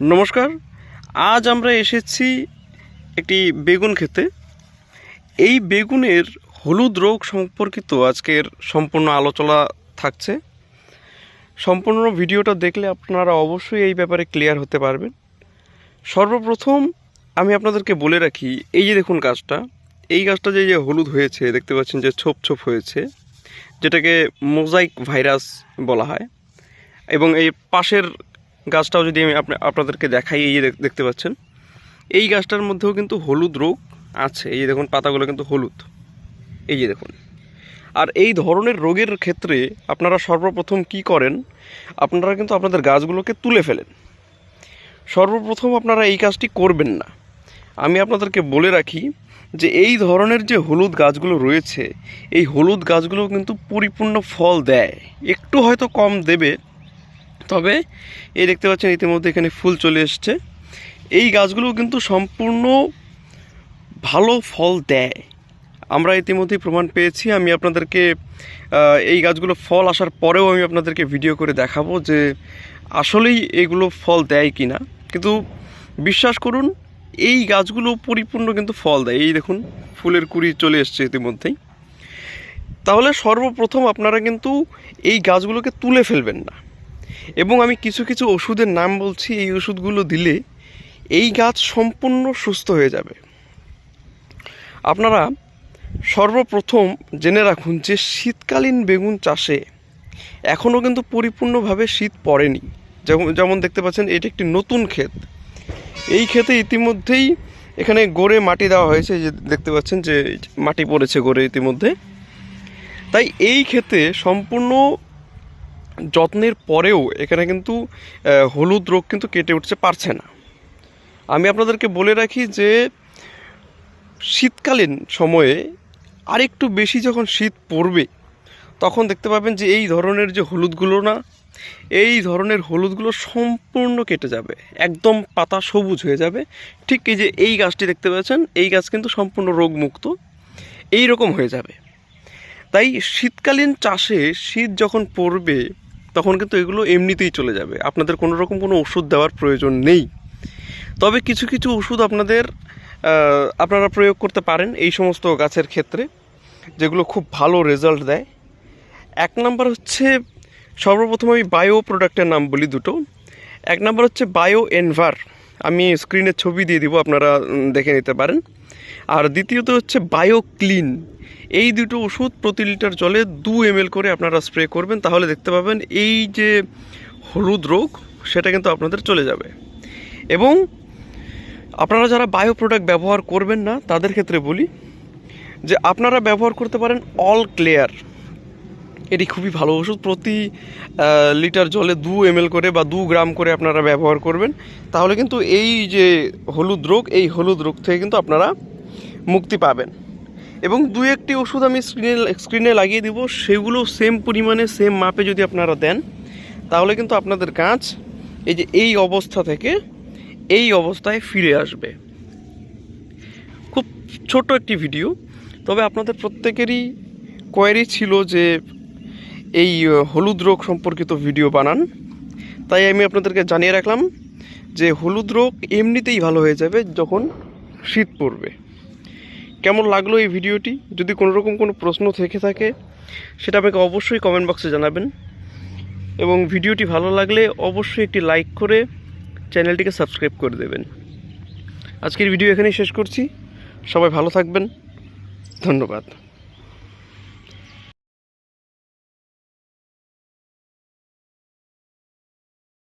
নমস্কার, আজ আমরা এসেছি একটি বেগুন খেতে। এই বেগুনের হলুদ রোগ সম্পর্কিত আজকের সম্পূর্ণ আলোচনা থাকছে। সম্পূর্ণ ভিডিওটা দেখলে আপনারা অবশ্যই এই ব্যাপারে ক্লিয়ার হতে পারবেন। সর্বপ্রথম আমি আপনাদেরকে বলে রাখি, এই যে দেখুন গাছটা, এই গাছটা যে যে হলুদ হয়েছে, দেখতে পাচ্ছেন যে ছোপ ছোপ হয়েছে, যেটাকে মোজাইক ভাইরাস বলা হয়। এবং এই পাশের গাছটাও যদি আমি আপনা- আপনাদেরকে দেখাই, এই যে দেখতে পাচ্ছেন, এই গাছটার মধ্যেও কিন্তু হলুদ রোগ আছে। এই যে দেখুন, পাতাগুলো কিন্তু হলুদ। এই যে দেখুন। আর এই ধরনের রোগের ক্ষেত্রে আপনারা সর্বপ্রথম কি করেন? আপনারা কিন্তু আপনাদের গাছগুলোকে তুলে ফেলেন। সর্বপ্রথম আপনারা এই কাজটি করবেন না। আমি আপনাদেরকে বলে রাখি যে এই ধরনের যে হলুদ গাছগুলো রয়েছে, এই হলুদ গাছগুলো কিন্তু পরিপূর্ণ ফল দেয়। একটু হয়তো কম দেবে তবে এই দেখতে পাচ্ছেন ইতিমধ্যে এখানে ফুল চলে এসছে। এই গাছগুলো কিন্তু সম্পূর্ণ ভালো ফল দেয়। আমরা ইতিমধ্যেই প্রমাণ পেয়েছি। আমি আপনাদেরকে এই গাছগুলো ফল আসার পরেও আমি আপনাদেরকে ভিডিও করে দেখাবো যে আসলেই এগুলো ফল দেয় কি না কিন্তু বিশ্বাস করুন, এই গাছগুলো পরিপূর্ণ কিন্তু ফল দেয়। এই দেখুন, ফুলের কুড়ি চলে এসছে ইতিমধ্যেই। তাহলে সর্বপ্রথম আপনারা কিন্তু এই গাছগুলোকে তুলে ফেলবেন না। এবং আমি কিছু কিছু ওষুধের নাম বলছি, এই ওষুধগুলো দিলে এই গাছ সম্পূর্ণ সুস্থ হয়ে যাবে। আপনারা সর্বপ্রথম জেনে রাখুন যে শীতকালীন বেগুন চাষে এখনও কিন্তু পরিপূর্ণভাবে শীত পড়েনি। যেমন যেমন দেখতে পাচ্ছেন, এটি একটি নতুন ক্ষেত। এই ক্ষেতে ইতিমধ্যেই এখানে গড়ে মাটি দেওয়া হয়েছে যে দেখতে পাচ্ছেন যে মাটি পড়েছে গড়ে ইতিমধ্যে। তাই এই ক্ষেতে সম্পূর্ণ যত্নের পরেও এখানে কিন্তু হলুদ রোগ কিন্তু কেটে উঠতে পারছে না। আমি আপনাদেরকে বলে রাখি যে, শীতকালীন সময়ে আরেকটু বেশি যখন শীত পড়বে, তখন দেখতে পাবেন যে এই ধরনের যে হলুদগুলো না, এই ধরনের হলুদগুলো সম্পূর্ণ কেটে যাবে। একদম পাতা সবুজ হয়ে যাবে। ঠিক এই যে এই গাছটি দেখতে পাচ্ছেন, এই গাছ কিন্তু সম্পূর্ণ রোগমুক্ত। এই রকম হয়ে যাবে। তাই শীতকালীন চাষে শীত যখন পড়বে তখন কিন্তু এগুলো এমনিতেই চলে যাবে। আপনাদের কোনো রকম কোনো ওষুধ দেওয়ার প্রয়োজন নেই। তবে কিছু কিছু ওষুধ আপনাদের আপনারা প্রয়োগ করতে পারেন এই সমস্ত গাছের ক্ষেত্রে, যেগুলো খুব ভালো রেজাল্ট দেয়। এক নাম্বার হচ্ছে, সর্বপ্রথম আমি বায়ো প্রোডাক্টের নাম বলি দুটো। এক নাম্বার হচ্ছে বায়ো এনভার আমি স্ক্রিনের ছবি দিয়ে দিব, আপনারা দেখে নিতে পারেন। আর দ্বিতীয়ত হচ্ছে বায়ো ক্লিন এই দুটো ওষুধ প্রতি লিটার জলে দু এম করে আপনারা স্প্রে করবেন, তাহলে দেখতে পাবেন এই যে হলুদ রোগ, সেটা কিন্তু আপনাদের চলে যাবে। এবং আপনারা যারা বায়ো প্রোডাক্ট ব্যবহার করবেন না, তাদের ক্ষেত্রে বলি যে আপনারা ব্যবহার করতে পারেন অল ক্লিয়ার এটি খুবই ভালো ওষুধ। প্রতি লিটার জলে দু এম করে বা দু গ্রাম করে আপনারা ব্যবহার করবেন। তাহলে কিন্তু এই যে হলুদ রোগ, এই হলুদ রোগ থেকে কিন্তু আপনারা মুক্তি পাবেন। এবং দু একটি ওষুধ আমি স্ক্রিনে স্ক্রিনে লাগিয়ে দিব। সেগুলো সেম পরিমাণে সেম মাপে যদি আপনারা দেন, তাহলে কিন্তু আপনাদের গাছ এই যে এই অবস্থা থেকে এই অবস্থায় ফিরে আসবে। খুব ছোট একটি ভিডিও। তবে আপনাদের প্রত্যেকেরই কোয়ারি ছিল যে এই হলুদ রোগ সম্পর্কিত ভিডিও বানান। তাই আমি আপনাদেরকে জানিয়ে রাখলাম যে হলুদ রোগ এমনিতেই ভালো হয়ে যাবে যখন শীত পড়বে। কেমন লাগল এই ভিডিওটি? যদি কোনো রকম কোনো প্রশ্ন থেকে থাকে, সেটা আমাকে অবশ্যই কমেন্ট বক্সে জানাবেন। এবং ভিডিওটি ভালো লাগলে অবশ্যই একটি লাইক করে চ্যানেলটিকে সাবস্ক্রাইব করে দেবেন। আজকের ভিডিও এখানেই শেষ করছি। সবাই ভালো থাকবেন। ধন্যবাদ।